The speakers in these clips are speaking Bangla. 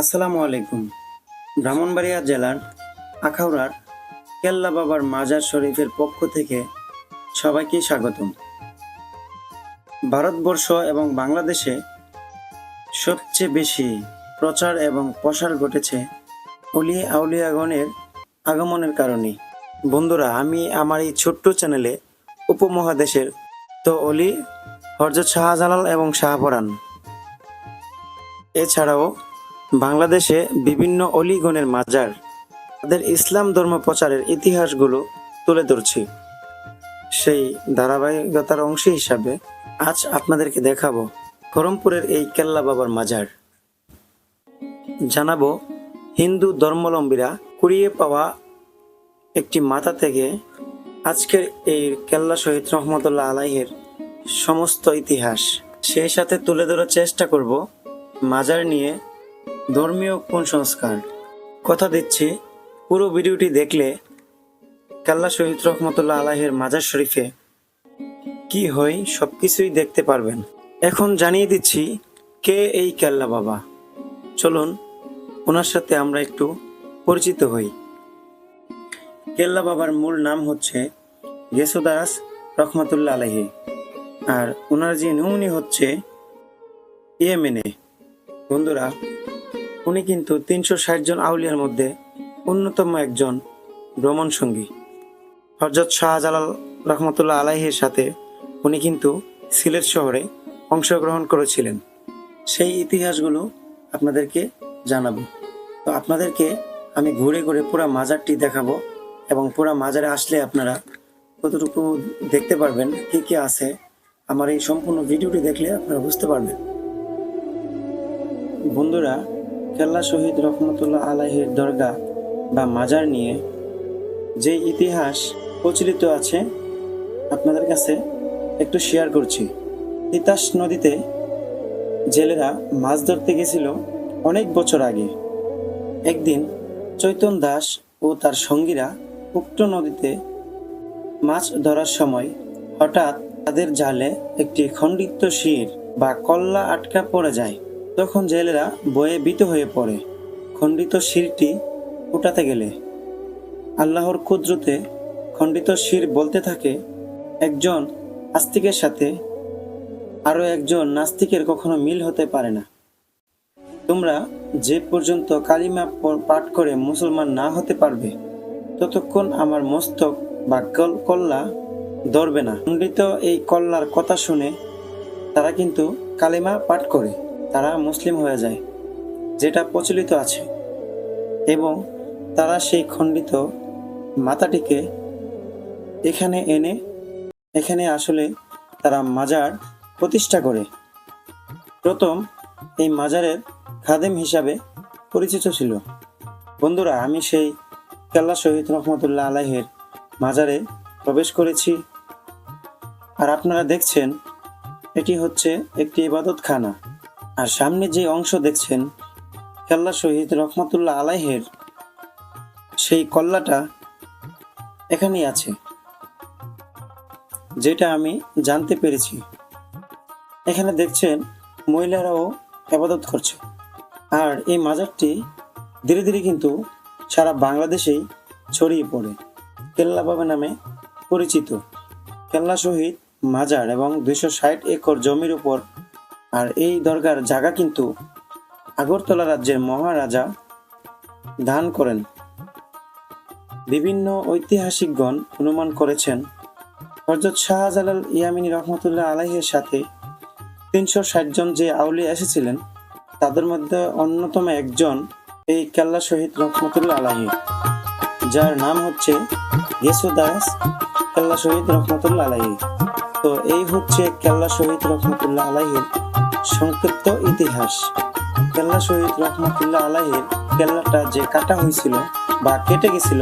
আসসালামু আলাইকুম। ব্রাহ্মণবাড়িয়া জেলার আখাউড়ার কেল্লা বাবার মাজার শরীফের পক্ষ থেকে সবাইকে স্বাগতম। ভারতবর্ষ এবং বাংলাদেশে সবচেয়ে বেশি প্রচার এবং প্রসার ঘটেছে অলি আউলিয়াগণের আগমনের কারণে। বন্ধুরা, আমি আমার এই ছোট্ট চ্যানেলে উপমহাদেশের তো অলি হরজত শাহজালাল এবং শাহপরান এছাড়াও বাংলাদেশে বিভিন্ন অলিগণের মাজার, তাদের ইসলাম ধর্ম প্রচারের ইতিহাসগুলো তুলে ধরছি। সেই ধারাবাহিকতার অংশ হিসাবে আজ আপনাদেরকে দেখাবো করমপুরের এই কেল্লা বাবার মাজার। জানাব হিন্দু ধর্মাবলম্বীরা কুড়িয়ে পাওয়া একটি মাথা থেকে আজকের এই কেল্লা শহীদ রহমতুল্লাহ আলাইহের সমস্ত ইতিহাস। সেই সাথে তুলে ধরার চেষ্টা করব মাজার নিয়ে ধর্মীয় কুসংস্কার কথা দিচ্ছি, পুরো ভিডিওটি দেখলে কাল্লা শহীদ রহমতুল্লাহ আলাহের মাজার শরীফে কি হয় সব কিছুই দেখতে পারবেন। এখন জানিয়ে দিচ্ছি, কে এই কেল্লা বাবা? চলুন, ওনার সাথে আমরা একটু পরিচিত হই। কেল্লা বাবার মূল নাম হচ্ছে গেসুদাস রহমতুল্লাহ আলাহি আর ওনার যে নমুনি হচ্ছে ইয়েমেনে। বন্ধুরা উনি কিন্তু তিনশো ষাট জন আউলিয়ার মধ্যে অন্যতম একজন ভ্রমণ সঙ্গী। হজরত শাহজালাল রহমতুল্লাহ আলাইহের সাথে উনি কিন্তু সিলেট শহরে অংশগ্রহণ করেছিলেন। সেই ইতিহাসগুলো আপনাদেরকে জানাব। তো আপনাদেরকে আমি ঘুরে ঘুরে পুরো মাজারটি দেখাবো এবং পুরো মাজারে আসলে আপনারা কতটুকু দেখতে পারবেন, কি কি আছে, আমার এই সম্পূর্ণ ভিডিওটি দেখলে আপনারা বুঝতে পারবেন। বন্ধুরা কেল্লা শহীদ রহমতুল্লাহ আলাহির দরগা বা মাজার নিয়ে যে ইতিহাস প্রচলিত আছে, আপনাদের কাছে একটু শেয়ার করছি। তিতাস নদীতে জেলেরা মাছ ধরতে গেছিল অনেক বছর আগে। একদিন চৈতন দাস ও তার সঙ্গীরা উক্ত নদীতে মাছ ধরার সময় হঠাৎ তাদের জালে একটি খণ্ডিত শির বা কল্লা আটকা পড়ে যায়। তখন জেলেরা বয়ে বিত হয়ে পড়ে। খণ্ডিত শিরটি উঠাতে গেলে। আল্লাহর কুদরতে খণ্ডিত শির বলতে থাকে, একজন আস্তিকের সাথে আরও একজন নাস্তিকের কখনো মিল হতে পারে না। তোমরা যে পর্যন্ত কালিমা পাঠ করে মুসলমান না হতে পারবে, ততক্ষণ আমার মস্তক বা কল- কল্লা ধরবে না। খণ্ডিত এই কল্লার কথা শুনে তারা কিন্তু কালিমা পাঠ করে। তারা মুসলিম হয়ে যায়, যেটা প্রচলিত আছে। এবং তারা সেই খণ্ডিত মাথাটিকে এখানে এনে, এখানে আসলে তারা মাজার প্রতিষ্ঠা করে। প্রথম এই মাজারের খাদেম হিসাবে পরিচিত ছিল। বন্ধুরা, আমি সেই কেল্লা শহীদ রহমতুল্লাহ আলাহের মাজারে প্রবেশ করেছি। আর আপনারা দেখছেন, এটি হচ্ছে একটি ইবাদতখানা। আর সামনে যে অংশ দেখছেন কেল্লা শহীদ রহমতুল্লাহ আলাইহের সেই কল্লাটা এখানেই আছে, যেটা আমি জানতে পেরেছি। এখানে দেখছেন, মহিলারাও আবাদত করছে। আর এই মাজারটি ধীরে ধীরে কিন্তু সারা বাংলাদেশেই ছড়িয়ে পড়ে। কেল্লা বাবা নামে পরিচিত। কেল্লা শহীদ মাজার এবং দুইশো ষাট একর জমির উপর আর এই দরগার জায়গা কিন্তু আগরতলা রাজ্যের মহারাজা দান করেন। বিভিন্ন ঐতিহাসিকগণ অনুমান করেছেন হজরত শাহজালাল ইয়ামিনী রহমতুল্লাহ আলাইহের সাথে তিনশো ষাট জন যে আউলিয়া এসেছিলেন, তাদের মধ্যে অন্যতম একজন এই কেল্লা শহীদ রহমতুল্লাহ আলাহি যার নাম হচ্ছে গেসুদাস কেল্লা শহীদ রহমতুল্লাহ আলাহি তো এই হচ্ছে কেল্লা শহীদ রহমতুল্লাহ আলাহির সংক্ষিপ্ত ইতিহাস। কেল্লা শহীদ রহমতুল্লাহ আলাহির কেল্লাটা যে কাটা হয়েছিল বা কেটে গেছিল,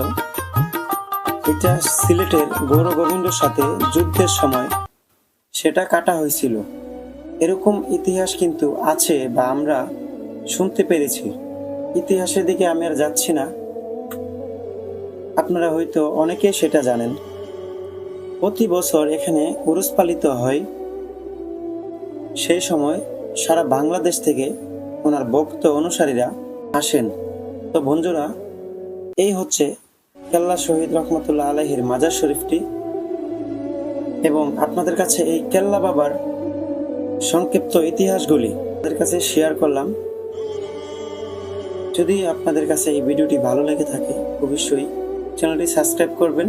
এটা সিলেটের গৌর গোবিন্দর সাথে যুদ্ধের সময় সেটা কাটা হয়েছিল। এরকম ইতিহাস কিন্তু আছে বা আমরা শুনতে পেরেছি। ইতিহাসের দিকে আমি আর যাচ্ছি না। আপনারা হয়তো অনেকে সেটা জানেন। প্রতি বছর এখানে উরুস পালিত হয় সেই সময় সারা বাংলাদেশ থেকে ওনার ভক্ত অনুসারীরা আসেন। তো বন্ধুরা, এই হচ্ছে কেল্লা শহীদ রহমতুল্লাহ আলাহির মাজার শরীফটি। এবং আপনাদের কাছে এই কেল্লা বাবার সংক্ষিপ্ত ইতিহাসগুলি আপনাদের কাছে শেয়ার করলাম। যদি আপনাদের কাছে এই ভিডিওটি ভালো লেগে থাকে, অবশ্যই চ্যানেলটি সাবস্ক্রাইব করবেন।